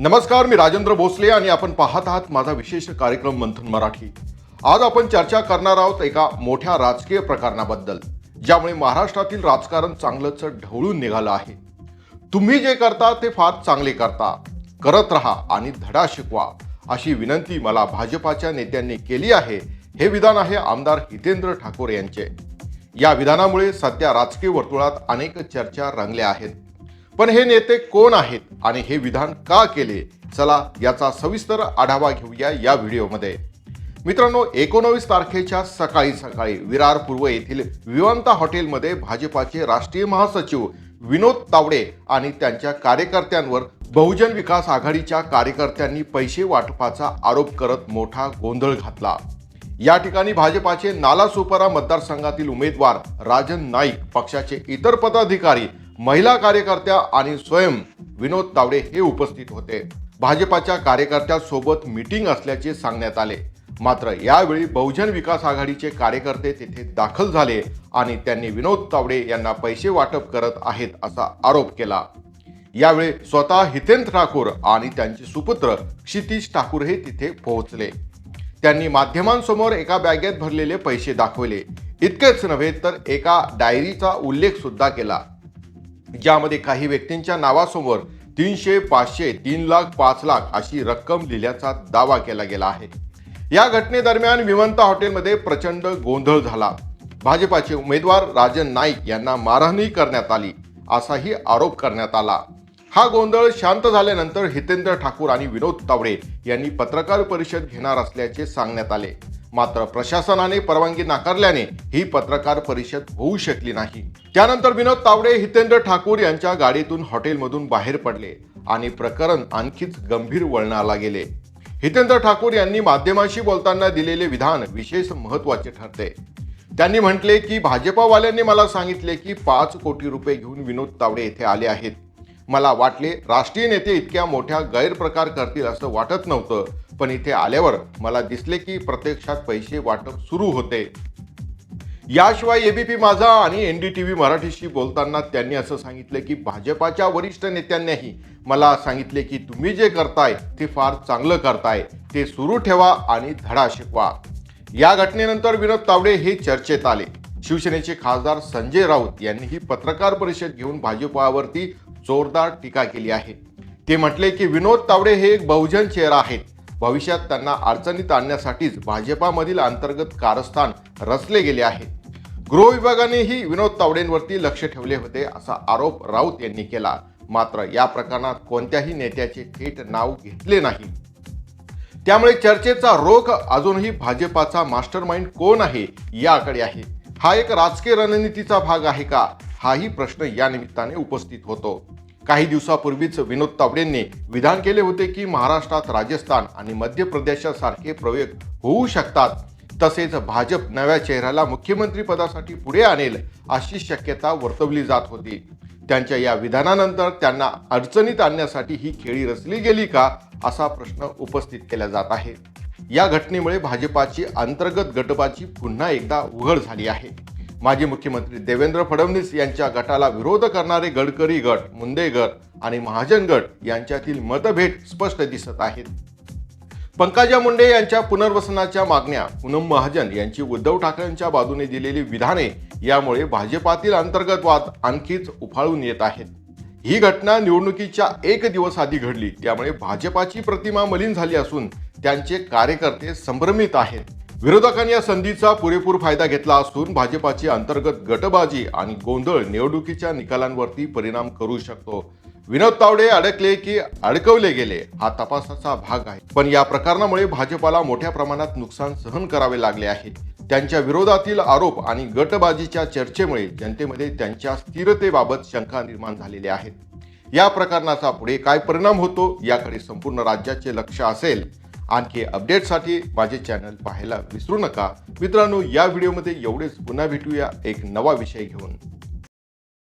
नमस्कार मी राजेंद्र भोसले आणि आपण पाहत आहात माझा विशेष कार्यक्रम मंथन मराठी. आज आपण चर्चा करणार आहोत एका मोठ्या राजकीय प्रकरणाबद्दल ज्यामुळे महाराष्ट्रातील राजकारण चांगलंच ढवळून निघालं आहे. तुम्ही जे करता ते फार चांगले करता. करत राहा आणि धडा शिकवा अशी विनंती मला भाजपाच्या नेत्यांनी केली आहे हे विधान आहे आमदार हितेंद्र ठाकूर यांचे. या विधानामुळे सध्या राजकीय वर्तुळात अनेक चर्चा रंगल्या आहेत. पण हे नेते कोण आहेत आणि हे विधान का केले? चला याचा सविस्तर आढावा घेऊया या व्हिडिओमध्ये. मित्रांनो एकोणवीस तारखेच्या सकाळी सकाळी विरार पूर्व येथील विवंता हॉटेलमध्ये भाजपाचे राष्ट्रीय महासचिव विनोद तावडे आणि त्यांच्या कार्यकर्त्यांवर बहुजन विकास आघाडीच्या कार्यकर्त्यांनी पैसे वाटपाचा आरोप करत मोठा गोंधळ घातला. या ठिकाणी भाजपाचे नालासोपारा मतदारसंघातील उमेदवार राजन नाईक पक्षाचे इतर पदाधिकारी महिला कार्यकर्त्या आणि स्वयं विनोद तावडे हे उपस्थित होते. भाजपाच्या कार्यकर्त्यांसोबत मीटिंग असल्याचे सांगण्यात आले. मात्र यावेळी बहुजन विकास आघाडीचे कार्यकर्ते तिथे दाखल झाले आणि त्यांनी विनोद तावडे यांना पैसे वाटप करत आहेत असा आरोप केला. यावेळी स्वतः हितेंद्र ठाकूर आणि त्यांचे सुपुत्र क्षितिश ठाकूर हे तिथे पोहोचले. त्यांनी माध्यमांसमोर एका बॅगेत भरलेले पैसे दाखवले. इतकेच नव्हे तर एका डायरीचा उल्लेख सुद्धा केला. ज्यामध्ये काही व्यक्तींच्या नावासमोर तीनशे पाचशे तीन लाख पाच लाख अशी रक्कम लिहिल्याचा दावा केला गेला आहे. या घटनेदरम्यान विमंता हॉटेलमध्ये प्रचंड गोंधळ झाला. भाजपाचे उमेदवार राजन नाईक यांना मारहाणही करण्यात आली असाही आरोप करण्यात आला. हा गोंधळ शांत झाल्यानंतर हितेंद्र ठाकूर आणि विनोद तावडे यांनी पत्रकार परिषद घेणार असल्याचे सांगण्यात आले. मात्र प्रशासनाने परवानगी नाकारल्याने ही पत्रकार परिषद होऊ शकली नाही. त्यानंतर विनोद तावडे हितेंद्र ठाकूर यांच्या गाडीतून हॉटेलमधून बाहेर पडले आणि प्रकरण आणखीच गंभीर वळणाला गेले. हितेंद्र ठाकूर यांनी माध्यमांशी बोलताना दिलेले विधान विशेष महत्त्वाचे ठरते. त्यांनी म्हटले की भाजपावाल्यांनी मला सांगितले की पाच कोटी रुपये घेऊन विनोद तावडे येथे आले आहेत. मला वाटले राष्ट्रीय नेते इतक्या मोठ्या गैरप्रकार करतील असं वाटत नव्हतं. पण इथे आल्यावर मला दिसले की प्रत्यक्षात पैसे वाटप सुरू होते. याशिवाय एबीपी माझा आणि एनडीटीव्ही मराठीशी बोलताना त्यांनी असं सांगितलं की भाजपाच्या वरिष्ठ नेत्यांनीही मला सांगितले की तुम्ही जे करताय ते फार चांगलं करताय. ते सुरू ठेवा आणि धडा शिकवा. या घटनेनंतर विनोद तावडे हे चर्चेत आले. शिवसेनेचे खासदार संजय राऊत यांनीही पत्रकार परिषद घेऊन भाजपावरती जोरदार टीका केली आहे. ते म्हटले की विनोद तावडे हे एक बहुजन चेहरा आहेत. भविष्यात त्यांना अडचणीत आणण्यासाठीच भाजपामधील अंतर्गत कारस्थान रचले गेले आहे. गृह विभागानेही विनोद तावडेंवरती लक्ष ठेवले होते असा आरोप राऊत यांनी केला. मात्र या प्रकरणात कोणत्याही नेत्याचे थेट नाव घेतले नाही. त्यामुळे चर्चेचा रोख अजूनही भाजपाचा मास्टर माइंड कोण आहे याकडे आहे. हा एक राजकीय रणनीतीचा भाग आहे का? हाही प्रश्न या निमित्ताने उपस्थित होतो. काही दिवसापूर्वीच विनोद तावडेंनी विधान केले होते की महाराष्ट्रात राजस्थान आणि मध्य प्रदेशासारखे प्रयोग होऊ शकतात. तसेच भाजप नव्या चेहऱ्याला मुख्यमंत्री पदासाठी पुढे आणेल अशी शक्यता वर्तवली जात होती. त्यांच्या या विधानानंतर त्यांना अडचणीत आणण्यासाठी ही खेळी रचली गेली का असा प्रश्न उपस्थित केला जात आहे. या घटनेमुळे भाजपाची अंतर्गत गटबाजी पुन्हा एकदा उघड झाली आहे. माजी मुख्यमंत्री देवेंद्र फडणवीस यांच्या गटाला विरोध करणारे गडकरी गट मुंदे गट आणि महाजन गट यांच्यातील मतभेद स्पष्ट दिसत आहेत. पंकजा मुंडे यांच्या पुनर्वसनाच्या मागण्या पूनम महाजन यांची उद्धव ठाकरेंच्या बाजूने दिलेली विधाने यामुळे भाजपातील अंतर्गत वाद आणखीच उफाळून येत आहेत. ही घटना निवडणुकीच्या एक दिवस आधी घडली त्यामुळे भाजपाची प्रतिमा मलिन झाली असून त्यांचे कार्यकर्ते संभ्रमित आहेत. विरोधकांनी या संधीचा पुरेपूर फायदा घेतला असून भाजपाची अंतर्गत गटबाजी आणि गोंधळ निवडणुकीच्या निकालांवरती परिणाम करू शकतो. विनोद तावडे अडकले की अडकवले गेले हा तपासाचा भाग आहे. पण या प्रकरणामुळे भाजपाला मोठ्या प्रमाणात नुकसान सहन करावे लागले आहे. त्यांच्या विरोधातील आरोप आणि गटबाजीच्या चर्चेमुळे जनतेमध्ये त्यांच्या स्थिरतेबाबत शंका निर्माण झालेल्या आहेत या प्रकरणाचा पुढे काय परिणाम होतो याकडे संपूर्ण राज्याचे लक्ष असेल आणखी अपडेटसाठी माझे चॅनल पाहायला विसरू नका. मित्रांनो या व्हिडिओमध्ये एवढेच. पुन्हा भेटूया एक नवा विषय घेऊन.